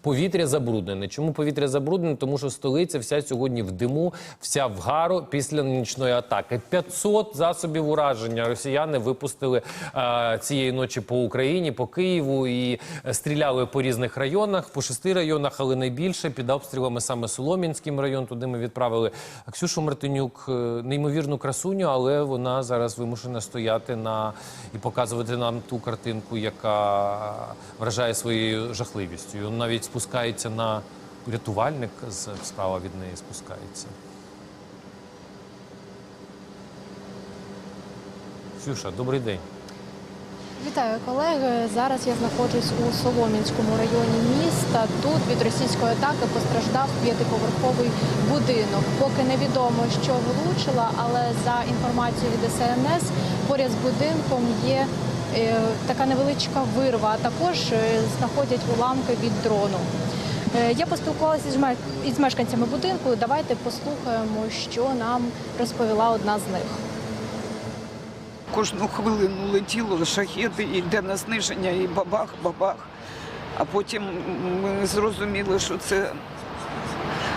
Повітря забруднене. Чому повітря забруднене? Тому що столиця вся сьогодні в диму, вся в гару після нічної атаки. 500 засобів ураження росіяни випустили е, цієї ночі по Україні, по Києву і стріляли по різних районах, по шести районах, але найбільше під обстрілами саме Солом'янським район. Туди ми відправили Ксюшу Мартинюк, е, неймовірну красуню, але вона зараз вимушена стояти на і показувати нам ту картинку, яка вражає своєю жахливістю. Він навіть спускається на рятувальник справа від неї спускається. Ксюша, добрий день. Вітаю колеги. Зараз я знаходжусь у Солом'янському районі міста. Тут від російської атаки постраждав п'ятиповерховий будинок. Поки невідомо, що влучила, але за інформацією від СНС, поряд з будинком є така невеличка вирва. А також е, знаходять уламки від дрону. Е, Я поспілкувалася із мешканцями будинку. Давайте послухаємо, що нам розповіла одна з них. Кожну хвилину летіло шахеди, і йде на зниження, і бабах, бабах. А потім ми зрозуміли, що це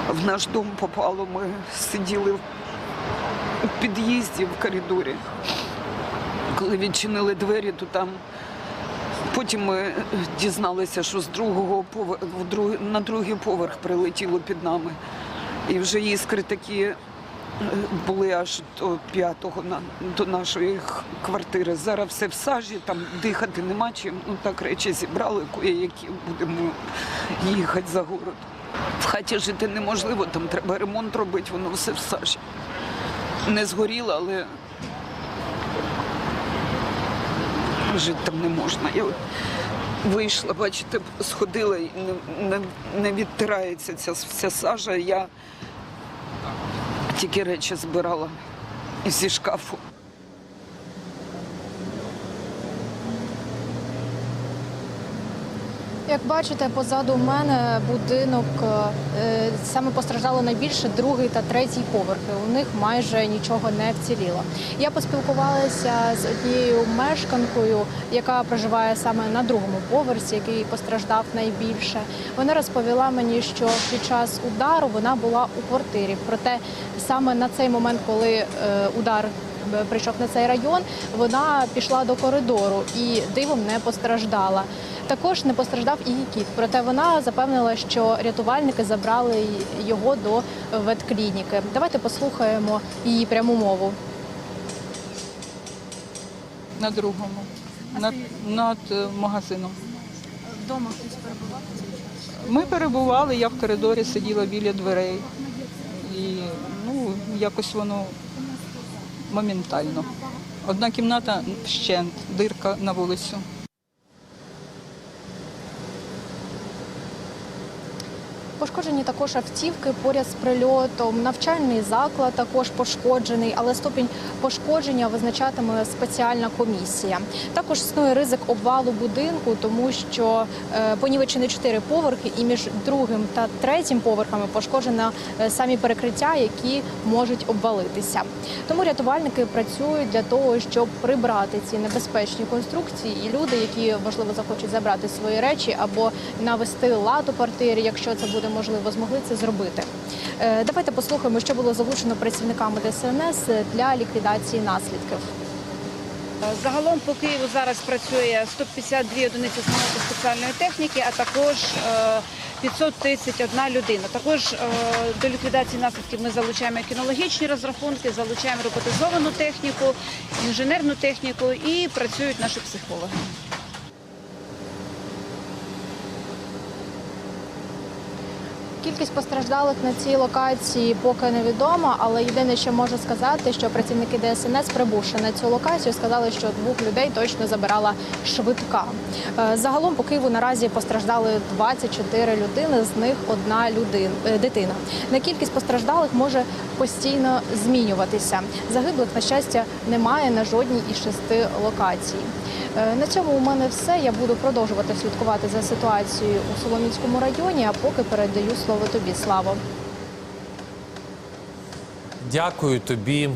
в наш дом попало. Ми сиділи в під'їзді в коридорі. Коли відчинили двері, то там потім ми дізналися, що з другого поверху на другий поверх прилетіло під нами. І вже іскри такі е, були аж до п'ятого до нашої квартири. Зараз все в сажі, там дихати нема чим. Ну так речі зібрали, які будемо їхати за город. В хаті жити неможливо, там треба ремонт робити, воно все в сажі. Не згоріло, але жити там не можна. Я от вийшла, бачите, сходила і не, не, не відтирається ця вся сажа. Я тільки речі збирала зі шкафу. Як бачите, позаду мене будинок е, саме постраждало найбільше другий та третій поверхи. У них майже нічого не вціліло. Я поспілкувалася з однією мешканкою, яка проживає саме на другому поверсі, який постраждав найбільше. Вона розповіла мені, що під час удару вона була у квартирі. Проте саме на цей момент, коли е, удар е, прийшов на цей район, вона пішла до коридору і дивом не постраждала. Також не постраждав і її кіт. Проте вона запевнила, що рятувальники забрали його до ветклініки. Давайте послухаємо її пряму мову. на другому, над, над е, магазином. Вдома хтось перебував? Ми перебували, я в коридорі сиділа біля дверей. І ну, якось воно моментально. Одна кімната вщент, дирка на вулицю. Пошкоджені також автівки поряд з прильотом. Навчальний заклад також пошкоджений, але ступінь пошкодження визначатиме спеціальна комісія. Також існує ризик обвалу будинку, тому що е, понівечені чотири поверхи, і між другим та третім поверхами пошкоджено е, самі перекриття, які можуть обвалитися. Тому рятувальники працюють для того, щоб прибрати ці небезпечні конструкції, і люди, які можливо захочуть забрати свої речі або навести лад у квартирі, якщо це буде можливо, змогли це зробити. Е, Давайте послухаємо, що було залучено працівниками ДСНС для ліквідації наслідків. Загалом по Києву зараз працює 152 одиниці спеціальної техніки, а також е, 531 людина. Також е, до ліквідації наслідків ми залучаємо кінологічні розрахунки, залучаємо роботизовану техніку, інженерну техніку і працюють наші психологи. Кількість постраждалих на цій локації поки невідома, але єдине, що можу сказати, що працівники ДСНС, прибувши на цю локацію, сказали, що двох людей точно забирала швидка. Е, Загалом по Києву наразі постраждали 24 людини, з них одна людина е, дитина. На кількість постраждалих може постійно змінюватися. Загиблих, на щастя, немає на жодній із шести локацій. Е, На цьому у мене все. Я буду продовжувати слідкувати за ситуацією у Соломінському районі. А поки передаю слово тобі, Славо. Дякую тобі.